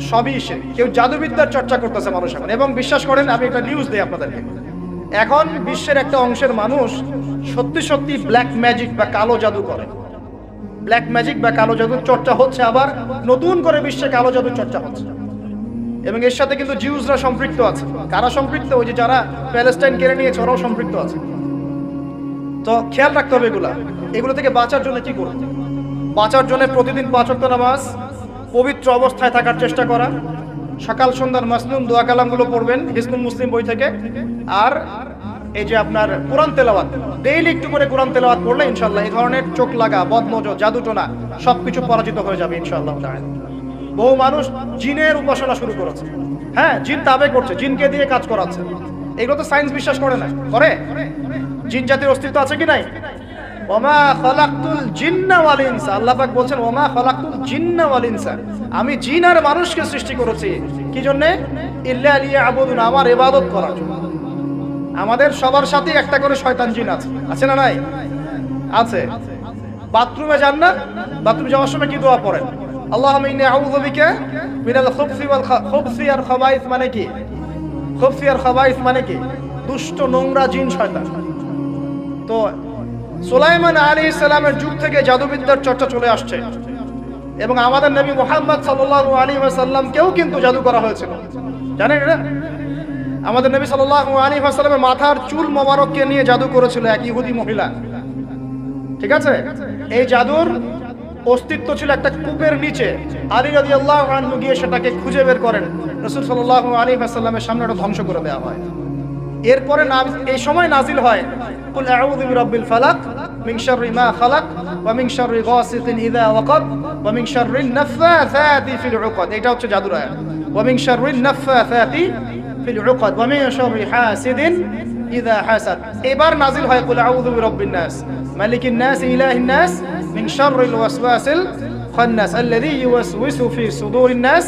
সবই সে। কেউ জাদুবিদ্যার চর্চা করতেছে মানুষ এখন। এবং বিশ্বাস করেন, আমি একটা নিউজ দিই আপনাদেরকে। এখন বিশ্বের একটা অংশের মানুষ সত্যি সত্যি ব্ল্যাক ম্যাজিক বা কালো জাদু করে। ব্ল্যাক ম্যাজিক বা কালো জাদুর চর্চা হচ্ছে আবার নতুন করে বিশ্বে কালো জাদুর চর্চা হচ্ছে। এবং এর সাথে কিন্তু জিউসরা সম্পৃক্ত আছে। কারা সম্পৃক্ত? ওই যে যারা প্যালেস্টাইন কেড়ে নিয়েছে, ওরাও সম্পৃক্ত আছে। তো খেয়াল রাখতে হবে এগুলা। এগুলো থেকে বাঁচার জন্য কি করব? বাঁচার জন্য প্রতিদিন পাঁচ নামাজ পবিত্র অবস্থায় থাকার চেষ্টা করা। সকাল সন্ধ্যার মাসলুম দোয়া কালামগুলো পড়বেন হিসনুল মুসলিম বই থেকে। আর এই যে আপনার কোরআন তেলাওয়াত, ডেইলি একটু করে কোরআন তেলাওয়াত পড়লে ইনশাল্লাহ এই ধরনের চোখ লাগা, বদনজর, জাদুটোনা সবকিছু পরাজিত হয়ে যাবে ইনশাল্লাহ। বহু মানুষ জিনের উপাসনা শুরু করেছে। হ্যাঁ জিন তাবে করছে, জিনকে দিয়ে কাজ করাচ্ছে। এগুলো তো সায়েন্স বিশ্বাস করে না। করে? জিন জাতির অস্তিত্ব আছে কি নাই? ওমা খালাকতুল জিন্না ওয়াল ইনসা। আল্লাহ পাক বলছেন, ওমা খালাকতুল জিন্না ওয়াল ইনসা। আমি জিন আর মানুষকে সৃষ্টি করেছি। কি জন্য? ইল্লা লিয়াবুদুন, আমার ইবাদত করার জন্য। আমাদের সবার সাথে একটা করে শয়তান জিন আছে। আছে না নাই? আছে। বাথরুমে যান না? বাথরুমে যাওয়ার সময় কি দোয়া পড়েন? আল্লাহ ইন্নী আউযু বিকা মিনাল খুবসি ওয়াল খুবসি আর খাবাইস মানে কি? খুবসি আর খাবাইস মানে কি? দুষ্ট নোংরা জিন শয়তান। তো সুলাইমান আলী ইসলামের যুগ থেকে জাদুবিদ্যার চর্চা চলে আসছে। এবং আমাদের নবী মোহাম্মদ সাল্লাল্লাহু আলাইহি ওয়াসাল্লামকেও কিন্তু জাদু করা হয়েছিল। জানেন এটা আমাদের নবী সাল্লাল্লাহু আলাইহি ওয়াসাল্লামের মাথার চুল মোবারককে নিয়ে জাদু করেছিল এক ইহুদি মহিলা। ঠিক আছে? এই জাদুর অস্তিত্ব ছিল একটা কূপের নিচে। আলী রাদিয়াল্লাহু আনহু গিয়ে সেটাকে খুঁজে বের করেন। রাসূল সাল্লাল্লাহু আলাইহি ওয়াসাল্লামের সামনে ওটা ধ্বংস করে দেওয়া হয়। এরপরে এই সময় নাজিল হয় ফালাক মা খালাক ওয়া মিন শাররি গাসিকিন ইযা ওয়াকাব ওয়া মিন শাররি নাফাসাতি ফিল উকাদ। এটা হচ্ছে জাদুর আয়াত। শাররি নাফাসাতি ফিল উকাদ। ওয়া মিন শাররি হাসিদিন ইযা হাসাদ। এবার নাজিল হয়, কুল আউযু নাস। মালিকিন নাস, ইলাহিন নাস, মিন শাররিল ওয়াসওয়াসিল খান্নাস, আল্লাযী ইউওয়াসওয়িসু ফি সুদুরিন নাস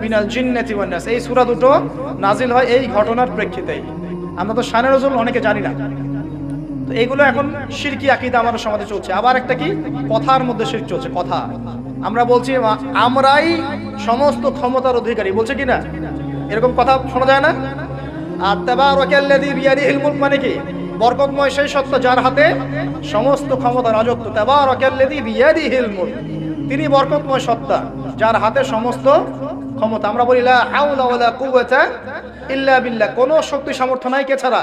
মিনাল জিন্নাতি ওয়ান নাস। এই সূরা দুটো নাজিল হয় এই ঘটনার প্রেক্ষিতেই। আমরা তো শানের ওজন অনেকে জানি না। তো এইগুলো এখন শিরকি আকিদা আমাদের সমাজে চলছে। আবার একটা কি? কথার মধ্যে শিরক চলছে, কথা। আমরা বলছি আমরাই সমস্ত ক্ষমতার অধিকারী। বলছে কিনা এরকম কথা শোনা যায় না? আর মানে কি? বরকতময় সেই সত্য যার হাতে সমস্ত রাজত্ব। তিনি বরকতময় সত্তা যার হাতে সমস্ত ক্ষমতা। আমরা বলি, লা ইল্লা শক্তি সামর্থ্য নাই, কে ছাড়া?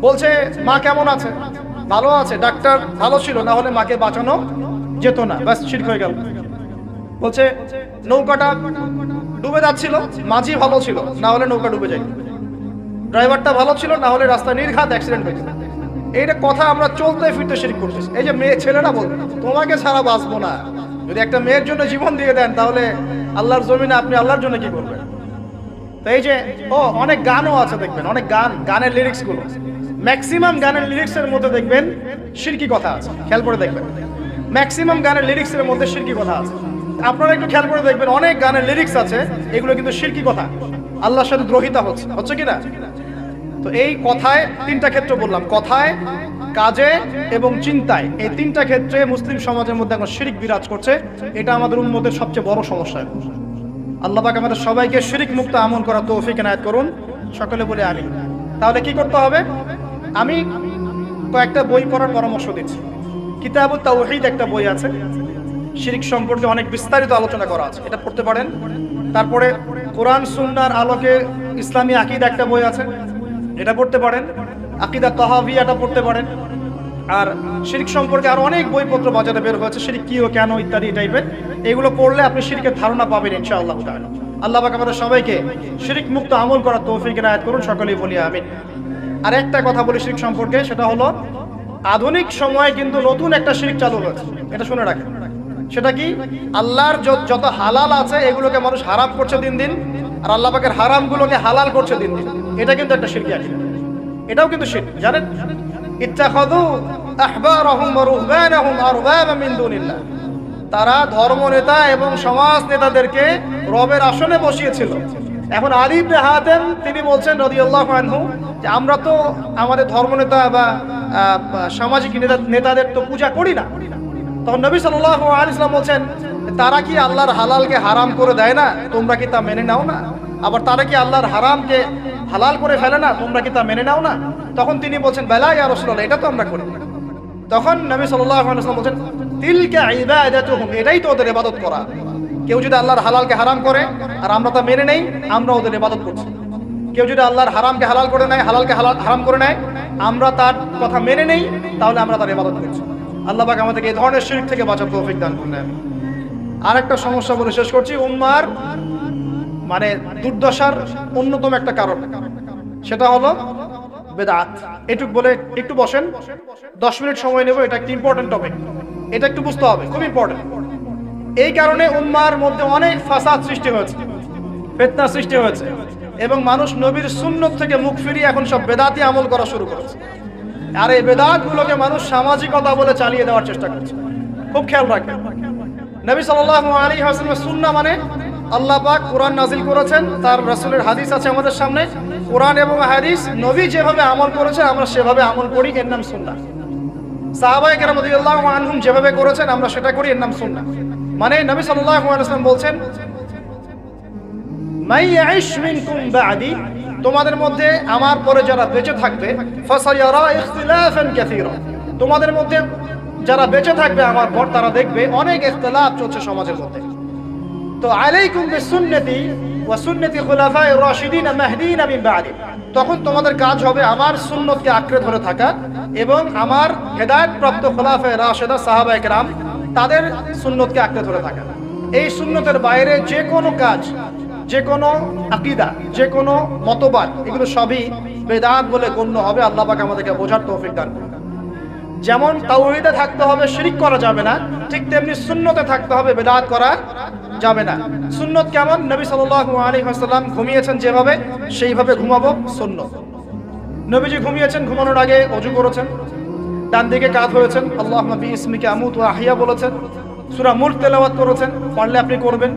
বলছে, মা কেমন আছে? ভালো আছে, ডাক্তার ভালো ছিল, না হলে মাকে বাঁচানো যেত না। ব্যাস ঠিক হয়ে গেল। বলছে, নৌকাটা ডুবে যাচ্ছিল, মাঝি ভালো ছিল, না হলে নৌকা ডুবে যায়। ড্রাইভারটা ভালো ছিল, না হলে রাস্তায় নির্ঘাত অ্যাক্সিডেন্ট হয়েছে এইটা কথা আমরা চলতে ফিরতে শিরিক করতেছি। এই যে মেয়ে ছেলেরা বল তোমাকে ছাড়া বাঁচবো না। যদি একটা মেয়ের জন্য জীবন দিয়ে দেন, তাহলে আল্লাহর জমিনে আপনি আল্লাহর জন্য কি করবেন? তো এই যে, ও, অনেক গানও আছে দেখবেন, অনেক গান, গানের লিরিক্সগুলো। ম্যাক্সিমাম গানের লিরিক্সের মধ্যে দেখবেন শিরকি কথা আছে, খেয়াল করে দেখবেন। ম্যাক্সিমাম গানের লিরিক্সের মধ্যে শিরকি কথা আছে। আপনারা একটু খেয়াল করে দেখবেন, অনেক গানের লিরিক্স আছে, এগুলো কিন্তু শিরকি কথা। আল্লাহর সাথে দ্রোহিতা হচ্ছে হচ্ছে কি না তো এই কথায় তিনটা ক্ষেত্র বললাম, কথায়, কাজে এবং চিন্তায়। এই তিনটা ক্ষেত্রে মুসলিম সমাজের মধ্যে এখন শিরিক বিরাজ করছে, এটা আমাদের উন্মতের সবচেয়ে বড় সমস্যা। আল্লাহ পাক আমাদের সবাইকে শিরিক মুক্ত আমল করা তৌফিক এনায়েত করুন, সকলে বলে আমি তাহলে কি করতে হবে? আমি কয়েকটা বই পড়ার পরামর্শ দিচ্ছি। কিতাবু তাওহীদ একটা বই আছে। শিরিক সম্পর্কে অনেক বিস্তারিত আলোচনা করা আছে। এটা পড়তে পারেন। তারপরে কোরআন, সুন্নাহর আলোকে ইসলামী আকিদ একটা বই আছে। এটা পড়তে পারেন। আকিদা তহাবিয়াটা পড়তে পারেন। আর শিরিক সম্পর্কে আর অনেক বইপত্র বাজারে বের হয়েছে। শিরিক কি ও কেন ইত্যাদি টাইপের এগুলো পড়লে আপনি শিরিকের ধারণা পাবেন ইনশাআল্লাহ আল্লাহ আমাদের সবাইকে শিরিক মুক্ত আমল করার তৌফিক আয়াত করুন। সকলেই বলি আমিন। আর একটা কথা বলি শিরিক সম্পর্কে, সেটা হলো আধুনিক সময়ে কিন্তু নতুন একটা শিরিক চালু হয়েছে। এটা শুনে রাখেন। সেটা কি? আল্লাহর যত হালাল আছে, এগুলোকে মানুষ হারাম করছে দিন দিন, আর আল্লাহ পাকের হারামগুলোকে হালাল করছে দিন দিন। এটা কিন্তু একটা শিরকি আছে। এটাও কিন্তু শিরক, জানেন? ইত্তাখাযু আহবারহুম ওয়া রুহবানাহুম আরবাবা মিন দুনিল্লাহ। তারা ধর্ম নেতা এবং সমাজ নেতাদেরকে রবের আসনে বসিয়েছিল। এখন আলী ইবনে হাতেম, তিনি বলছেন রাদিয়াল্লাহু আনহু যে আমরা তো আমাদের ধর্মনেতা বা সামাজিক নেতা, নেতাদের তো পূজা করি না। তখন নবী সাল্লাল্লাহু আলাইহি ইসলাম বলছেন, তারা কি আল্লাহর হালালকে হারাম করে দেয় না? তোমরা কি তা মেনে নাও না? আবার, তারা কি আল্লাহর হারামকে হালাল করে ফেলে না? তোমরা কি তা মেনে নাও না? তখন তিনি বলছেন, বেলা ইয়া রাসূলুল্লাহ, এটা তো আমরা করি তখন নবী সাল্লাল্লাহু আলাইহি ওয়াসাল্লাম বলছেন, তিলকা এটাই তো ওদের ইবাদত করা। কেউ যদি আল্লাহর হালালকে হারাম করে, আর আমরা তা মেনে নেই আমরা ওদের ইবাদত করছি। কেউ যদি আল্লাহর হারামকে হালাল করে নেয়, হালালকে হালাল, হারাম করে নেয়, আমরা তার কথা মেনে নেই, তাহলে আমরা তার ইবাদত করছি। আল্লাহ পাক আমাদেরকে এই ধরনের শিরক থেকে বাঁচার তৌফিক দান করুন, আমিন। আরেকটা সমস্যা বলে শেষ করছি, উম্মার মানে দুর্দশার অন্যতম একটা কারণ। সেটা হলো বেদাত। এটুক বলে, একটু বসেন। দশ মিনিট সময় নেব, এটা একটা ইম্পর্টেন্ট টপিক এটা একটু বুঝতে হবে, খুব ইম্পর্টেন্ট এই কারণে উম্মার মধ্যে অনেক ফাসাদ সৃষ্টি হয়েছে, ফেতনা সৃষ্টি হয়েছে, এবং মানুষ নবীর সুন্নত থেকে মুখ ফিরিয়ে এখন সব বেদাতি আমল করা শুরু করেছে। আর এই বেদাতগুলোকে মানুষ সামাজিকতা বলে চালিয়ে দেওয়ার চেষ্টা করছে। খুব খেয়াল রাখেন নবী সাল্লাল্লাহু আলাইহি ওয়াসাল্লামের সুন্নাহ মানে আল্লাহ পাক কোরআন নাজিল করেছেন, তার রাসূলের হাদিস আছে আমাদের সামনে। কোরআন এবং হাদিস নবী যেভাবে আমল করেছেন, আমরা সেভাবে আমল করি, এর নাম সুন্নাহ। সাহাবায়ে কেরাম রাদিয়াল্লাহু আনহুম যেভাবে করেছেন, আমরা সেটা করি, এর নাম সুন্নাহ। মানে নবী সাল্লাল্লাহু আলাইহি বলছেন, মাই ইয়াইশ মিনকুম বাদি তোমাদের মধ্যে আমার পরে যারা বেঁচে থাকবে ফাসায়ারা ইখতিলাফান কাসীরা তোমাদের মধ্যে যারা বেঁচে থাকবে আমার পর তারা দেখবে অনেক ইখতিলাফ চলছে সমাজের মধ্যে। তো আলাইকুম বিসুন্নতি ওয়া সুন্নতি খুলাফায়ে রাশিদিন মাহদিন মিন বাদি। তখন তোমাদের কাজ হবে আমার সুন্নতকে আঁকড়ে ধরে থাকা এবং আমার হেদায়েতপ্রাপ্ত খোলাফায়ে রাশেদা সাহাবায়ে কেরাম তাদের সুন্নতকে আঁকড়ে ধরে থাকা এই সুন্নতের বাইরে যে কোনো কাজ, যে কোনো আকিদা, যে কোনো মতবাদ, এগুলো সবই বেদাত বলে গণ্য হবে। আল্লাহ পাক আমাদেরকে বোঝার তৌফিক দান করুন। যেমন তাওহীদে থাকতে হবে, শিরিক করা যাবে না। ঠিক তেমনি সুন্নতে থাকতে হবে, বেদাত করা যাবে না। সুন্নত কেমন? নবী সাল্লাল্লাহু আলাইহি ওয়াসাল্লাম ঘুমিয়েছেন যেভাবে, সেইভাবে ঘুমাবো সুন্নত। নবীজি ঘুমিয়েছেন, ঘুমানোর আগে অজু করেছেন। ডান দিকে কাত হয়েছেন। আল্লাহ ইসমিকে আমুত ও আহিয়া বলেছেন। সুরা মুল্ক তেলাওয়াত করেছেন পারলে আপনি করবেন।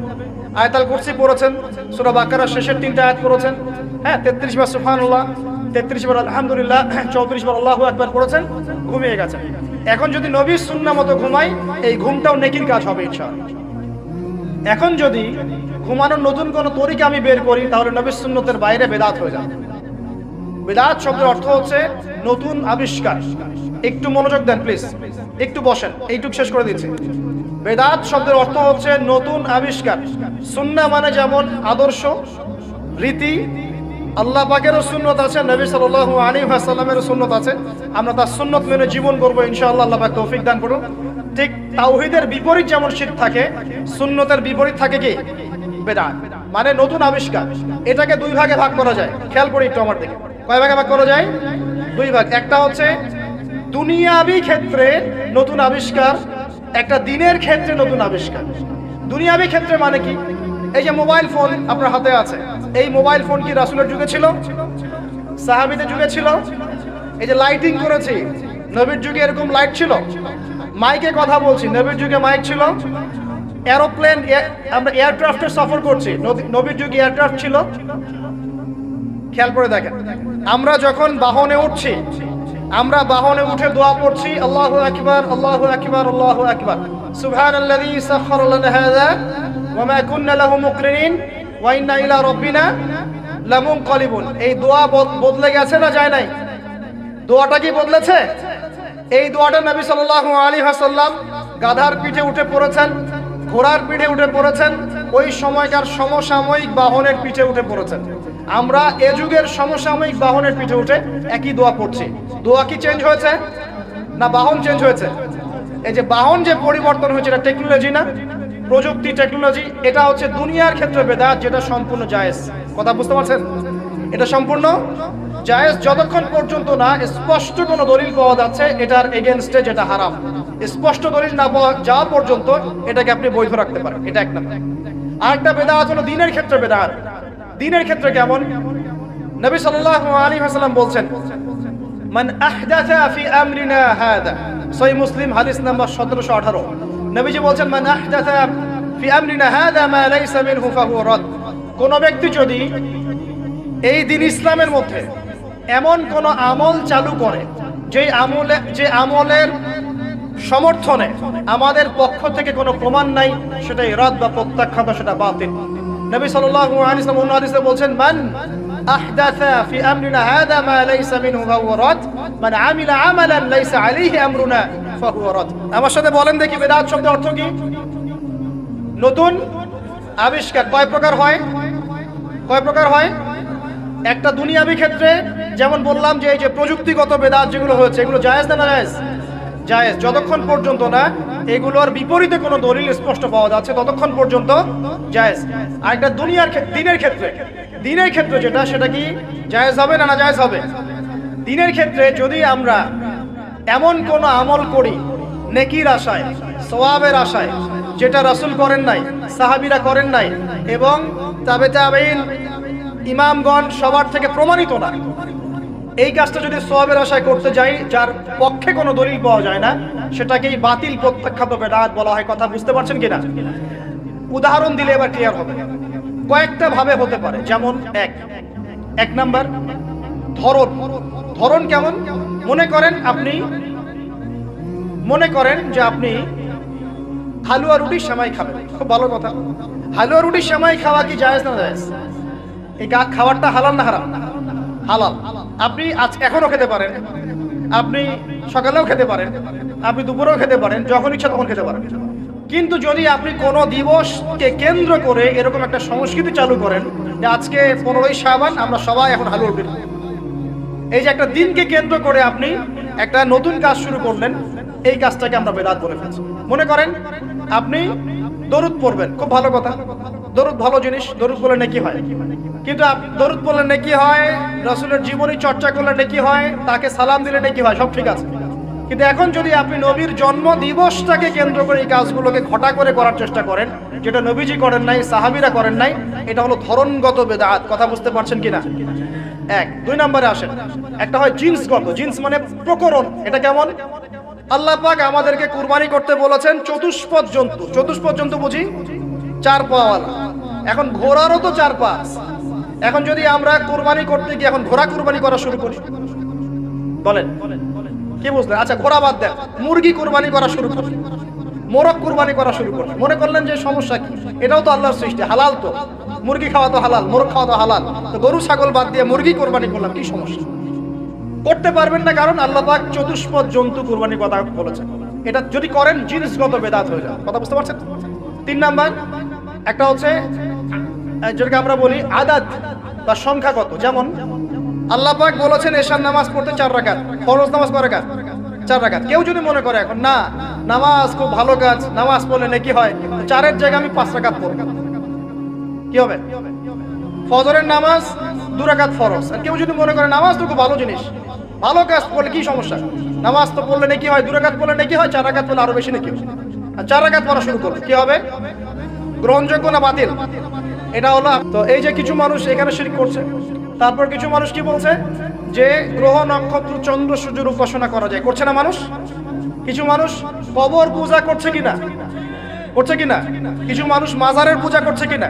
আয়তাল কুরসি পড়েছেন, সুরা বাকারা শেষের তিনটা আয়াত করেছেন হ্যাঁ 33 বার সুবহানাল্লাহ 33 বার আলহামদুলিল্লাহ 34 বার আল্লাহু একবার পড়েছেন, ঘুমিয়ে গেছেন। এখন যদি নবী সুন্নাহ মতো ঘুমাই, এই ঘুমটাও নেকির কাজ হবে ইনশাআল্লাহ। এখন যদি ঘুমানোর নতুন কোনো তরিকা আমি বের করি, তাহলে নবী সুন্নতের বাইরে বেদাত হয়ে যাবে। বেদাত শব্দের অর্থ হচ্ছে নতুন আবিষ্কার। একটু মনোযোগ দেন প্লিজ একটু বসেন, এইটুক শেষ করে দিচ্ছি। বেদাত শব্দের অর্থ হচ্ছে নতুন আবিষ্কার। সুন্না মানে যেমন আদর্শ, রীতি, আল্লাহ পাকেরও সুন্নত আছে, নবী সাল্লাল্লাহু আলাইহি ওয়াসাল্লামেরও সুন্নত আছে। আমরা তার সুন্নত মেনে জীবন করব, ইনশাআল্লাহ আল্লাহ পাক তৌফিক দান করুন। ঠিক তাওহীদের বিপরীত যেমন শিরক থাকে, সুন্নতের বিপরীত থাকে কি? বেদাত। মানে নতুন আবিষ্কার। এটাকে দুই ভাগে ভাগ করা যায়। খেয়াল করি একটু আমার দিকে। কয় ভাগে ভাগ করা যায়? দুই ভাগ। একটা হচ্ছে দুনিয়াবি ক্ষেত্রে নতুন আবিষ্কার, একটা দিনের ক্ষেত্রে নতুন আবিষ্কার। দুনিয়াবি ক্ষেত্রে মানে কি? এই যে মোবাইল ফোন আপনার হাতে আছে। এই মোবাইল ফোন কি রাসূলের যুগে ছিল? সাহাবীদের যুগে ছিল? এই যে লাইটিং করেছি, নবীর যুগে এরকম লাইট ছিল? মাইকে কথা বলছি, নবীর যুগে মাইক ছিল? এরোপ্লেন আমরা এয়ারক্রাফটে সফর করছি। নবী- নবীর যুগে এয়ারক্রাফট ছিল? খেয়াল করে দেখেন। আমরা যখন বাহনে উঠছি, আমরা বাহনে উঠে দোয়া পড়ছি, আল্লাহু আকবার আল্লাহু আকবার আল্লাহু আকবার। সুবহানাল্লাযী সাখখারা লানা হাযা, ওয়া মা কুন্না লাহু মুকরিনিন, ওয়া ইন্না ইলা রাব্বিনা লামুনকালিবুন। এই দোয়া বদ- বদলে গেছে না যায় নাই? দোয়াটা কি বদলেছে? এই দোয়াটা নবী সাল্লাল্লাহু আলাইহি ওয়াসাল্লাম গাধার পিঠে উঠে পড়েছেন, ঘোড়ার পিঠে উঠে পড়েছেন, ওই সময়কার সমসাময়িক বাহনের পিঠে উঠে পড়েছেন। আমরা এ যুগের সমসাময়িক বাহনের পিঠে উঠে একই দোয়া পড়ছি। দোয়া কি চেঞ্জ হয়েছে? না বাহন চেঞ্জ হয়েছে? এই যে বাহন যে পরিবর্তন হয়েছে, এটা টেকনোলজি না? প্রযুক্তি টেকনোলজি এটা হচ্ছে দুনিয়ার ক্ষেত্রে বেদাত, যেটা সম্পূর্ণ জায়েজ। কথা বুঝতে পারছেন? এটা সম্পূর্ণ জায়েজ। যতক্ষণ পর্যন্ত না স্পষ্ট কোনো দলিল পাওয়া যাচ্ছে, এটার এগেনস্টে যেটা হারাম। স্পষ্ট দলিল না পাওয়া যাওয়া পর্যন্ত এটাকে আপনি বৈধ রাখতে পারেন। এটা এক নম্বর। আরেকটা বেদাত হলো দিনের ক্ষেত্রে বেদাত। দিনের ক্ষেত্রে কেমন? নবী সাল্লাল্লাহু আলাইহি ওয়াসাল্লাম বলছেন, মান আহদাথা ফি আমরিনা হাদা। সহিহ মুসলিম হাদিস নাম্বার 1718 নবীজি বলছেন, মান আহদাথা ফি আমরিনা হাদা মা লাইসা মিনহু ফাহুয়া রাদ। কোন ব্যক্তি যদি এই দিন ইসলামের মধ্যে এমন কোন আমল চালু করে যে আমলে, যে আমলের সমর্থনে আমাদের পক্ষ থেকে কোনো প্রমাণ নাই, সেটাই ইরাদ বা প্রত্যাখ্যাত সেটা বাতিল। নবী সাল্লাল্লাহু আলাইহি ওয়াসাল্লাম অন্য হাদিসে বলছেন, মান আহদাথা ফি আমরিনা, হাদা মা লাইসা মিনহু, ফাহুয়া রাদ। মান আমিলা আমালান, লাইসা আলাইহি আমরুনা, ফাহুয়া রাদ। আমার সাথে বলেন দেখি বেদাত শব্দের অর্থ কি? নতুন, আবিষ্কার, কয় প্রকার হয়? কয় প্রকার হয়? একটা দুনিয়াবি ক্ষেত্রে, যেমন বললাম যে এই যে প্রযুক্তিগত বেদাত যেগুলো হয়েছে, এগুলো জায়েজ না না জায়েজ? জায়েজ, যতক্ষণ পর্যন্ত না এগুলোর বিপরীতে কোনো দলিল স্পষ্ট পাওয়া যাচ্ছে ততক্ষণ পর্যন্ত জায়েজ। আর একটা দুনিয়ার দিনের ক্ষেত্রে। দিনের ক্ষেত্রে যেটা, সেটা কি জায়েজ হবে না না জায়েজ হবে? দিনের ক্ষেত্রে যদি আমরা এমন কোনো আমল করি, নেকির আশায়, সওয়াবের আশায়, যেটা রাসূল করেন নাই, সাহাবিরা করেন নাই, এবং তাবে তাবেইন ইমামগণ সবার থেকে প্রমাণিত না এই কাজটা যদি সোয়াবের আশায় করতে যাই, যার পক্ষে কোনো দলিল পাওয়া যায় না, সেটাকেই বাতিল প্রত্যাখ্যাত বেদাত বলা হয়। কথা বুঝতে পারছেন কিনা? উদাহরণ দিলে এবার ক্লিয়ার হবে। কয়েকটা ভাবে হতে পারে, যেমন এক। এক নাম্বার, ধরন। ধরন কেমন? মনে করেন আপনি, মনে করেন যে আপনি হালুয়া রুটির সেমাই খাবেন। খুব ভালো কথা। হালুয়া রুটির সেমাই খাওয়া কি জায়েজ না জায়েজ? এই খাবারটা হালাল না হারাম? হালাল। আপনি আজ এখনও খেতে পারেন। আপনি সকালেও খেতে পারেন। আপনি দুপুরেও খেতে পারেন। যখন ইচ্ছা তখন খেতে পারেন। কিন্তু যদি আপনি কোনো দিবসকে কেন্দ্র করে এরকম একটা সংস্কৃতি চালু করেন যে আজকে পনেরোই সাবান আমরা সবাই এখন হালুয়া রুটি এই যে একটা দিনকে কেন্দ্র করে আপনি একটা নতুন কাজ শুরু করলেন, এই কাজটাকে আমরা বেদাত বলে ফেলছি। মনে করেন, আপনি দরুদ পড়বেন, খুব ভালো কথা। দরুদ ভালো জিনিস, দরুদ বলে নাকি হয়। কিন্তু দরুদ বললে নাকি হয়, রসুলের জীবনী চর্চা করলে নাকি হয়, তাকে সালাম দিলে নাকি হয়, সব ঠিক আছে। কিন্তু এখন যদি আপনি নবীর জন্ম দিবসটাকে কেন্দ্র করে এই কাজগুলোকে ঘটা করে করার চেষ্টা করেন, যেটা নবীজি করেন নাই, সাহাবিরা করেন নাই, এটা হলো ধরনগত বেদাত। কথা বুঝতে পারছেন কিনা? এক। দুই নম্বরে আসেন। একটা হয় জিন্সগত জিন্স মানে প্রকরণ। এটা কেমন? আল্লাহ পাক আমাদেরকে কুরবানি করতে বলেছেন চতুষ্পদ জন্তু। চতুষ্পদ জন্তু বুঝি? চার পাওয়ালা এখন ঘোড়ারও তো চার পা এখন যদি আমরা কুরবানি করতে গিয়ে এখন ঘোড়া কুরবানি করা শুরু করি। বলেন। কি বুঝলেন আচ্ছা ঘোড়া বাদ দেন। মুরগি কুরবানি করা শুরু করি মোরগ কুরবানি করা শুরু করলেন মনে করলেন যে সমস্যা কি? এটাও তো আল্লাহর সৃষ্টি। হালাল তো। মুরগি খাওয়া তো হালাল, মোরগ খাওয়া তো হালাল। তো গরু, ছাগল বাদ দিয়ে মুরগি কোরবানি করলাম, কি সমস্যা? করতে পারবেন না, কারণ আল্লাহ পাক চতুষ্পদ জন্তু কুরবানির কথা বলেছেন। এটা যদি করেন, জিনিসগত বেদাত হয়ে যায় কথা বুঝতে পারছেন? তিন নাম্বার, একটা হচ্ছে যেটাকে আমরা বলি আদাত বা সংখ্যাগত। যেমন, আল্লাহ পাক বলেছেন এশার নামাজ পড়তে চার রাকাত, ফরজ নামাজ কয় রাকাত? চার রাকাত। কেউ যদি মনে করে এখন, না, নামাজ খুব ভালো কাজ, নামাজ পড়লে নাকি হয়, চারের জায়গায় আমি পাঁচ রাকাত পড়ব। কি হবে? ফজরের নামাজ দু রাকাত ফরজ। আর কেউ যদি মনে করে নামাজ তো খুব ভালো জিনিস। ভালো কাজ করলে কি সমস্যা? নামাজ তো পড়লে নাকি হয় দু রাকাত পড়লে নাকি হয়, চার রাকাত পড়লে আরও বেশি নাকি আর চার রাকাত পড়া শুরু করলে কি হবে? গ্রহণযোগ্য না বাতিল? এটা হলো তো এই যে কিছু মানুষ এখানে শিরিক করছে, তারপর কিছু মানুষ কি বলছে? যে গ্রহ, নক্ষত্র, চন্দ্র সূর্যের উপাসনা করা যায়। করছে না মানুষ? কিছু মানুষ কবর পূজা করছে কিনা? করছে কিনা? কিছু মানুষ মাজারের পূজা করছে কিনা?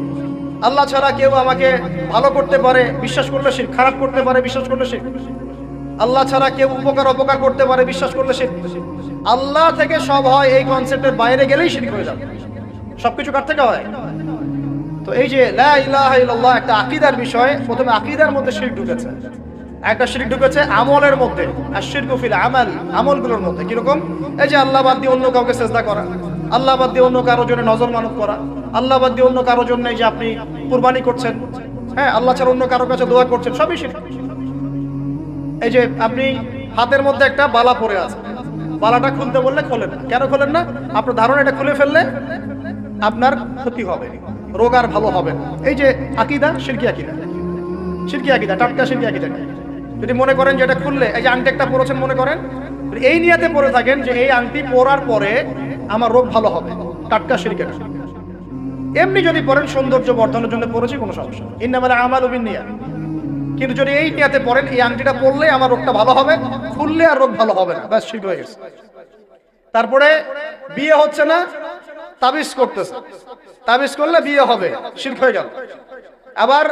আল্লাহ ছাড়া কেউ আমাকে ভালো করতে পারে, বিশ্বাস করলে সে খারাপ করতে পারে, বিশ্বাস করলে সে আল্লাহ ছাড়া কেউ উপকার, অপকার করতে পারে, বিশ্বাস করলে সে আল্লাহ থেকে সব হয় এই কনসেপ্টের বাইরে গেলেই শিরক হয়ে যাবে। সবকিছু কার থেকে হয়? তো এই যে লা ইলাহা ইল্লাল্লাহ একটা আকিদার বিষয়, প্রথমে আকিদার মধ্যে শিরক ঢুকেছে। একটা শিরক ঢুকেছে আমলের মধ্যে। আর শিরকু ফিল আমাল, আমলগুলোর মধ্যে। কীরকম? এই যে আল্লাহ বাদ দিয়ে অন্য কাউকে চেষ্টা করা। আল্লাহ বাদ দিয়ে অন্য কারোর জন্য নজর মানত করা। আল্লাহ বাদ দিয়ে অন্য কারোর জন্য যে আপনি কুরবানি করছেন। হ্যাঁ আল্লাহ ছাড়া অন্য কারোর কাছে দোয়া করছেন, সবই শিরক এই যে আপনি হাতের মধ্যে একটা বালা পরে আছে বালাটা খুলতে বললে খোলেন না। কেন খোলেন না? আপনার ধারণা এটা খুলে ফেললে আপনার ক্ষতি হবে, রোগ আর ভালো হবে এই যে আকিদা শিরকি আকিদা। শিরকি আকিদা, টাটকা শিরকি আকিদা। যদি মনে করেন যে এটা খুললে, এই যে আংটি একটা পরেছেন মনে করেন? এই নিয়াতে পরে থাকেন যে এই আংটি পরার পরে আমার রোগ ভালো হবে। টাটকা শিরকি এমনি যদি পড়েন, সৌন্দর্য বর্ধনের জন্য পড়েছি, কোনো সমস্যা ইন্নামাল আমাল উবিন নিয়া কিন্তু যদি এই নিয়াতে পড়েন, এই আংটিটা পরলে আমার রোগটা ভালো হবে, খুললে আর রোগ ভালো হবে না। ব্যাস ঠিক হয়ে গেছে। তারপরে বিয়ে হচ্ছে না, তাবিজ করতেছে। তাবিজ করলে বিয়ে হবে শির্ক হয়ে গেল। আবার